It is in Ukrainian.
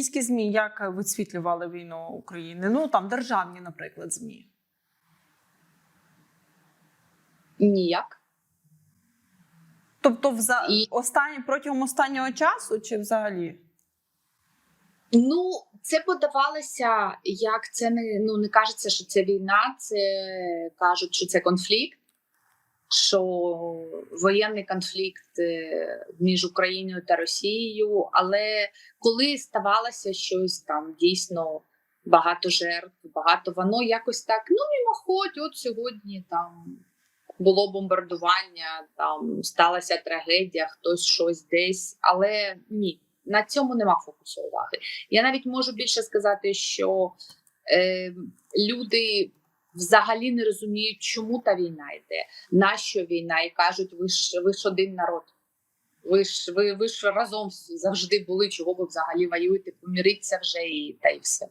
російські змі як висвітлювали війну України? Ну там державні, наприклад, змі. Ніяк. Тобто, вза... І- останні протягом останнього часу чи взагалі? Ну, це подавалося, як це не ну не кажеться, що це війна, це кажуть, що це конфлікт, що воєнний конфлікт е, між Україною та Росією. Але коли ставалося щось там дійсно багато жертв, багато воно якось так, ну мимоходь, от сьогодні там було бомбардування, там сталася трагедія, хтось щось десь, але ні. На цьому нема фокусу уваги. Я навіть можу більше сказати, що е, люди взагалі не розуміють, чому та війна йде, на що війна, і кажуть, ви ж ви ж один народ. Ви ж ви, ви ж разом завжди були, чого ви взагалі воюєте, поміріться вже і та й все.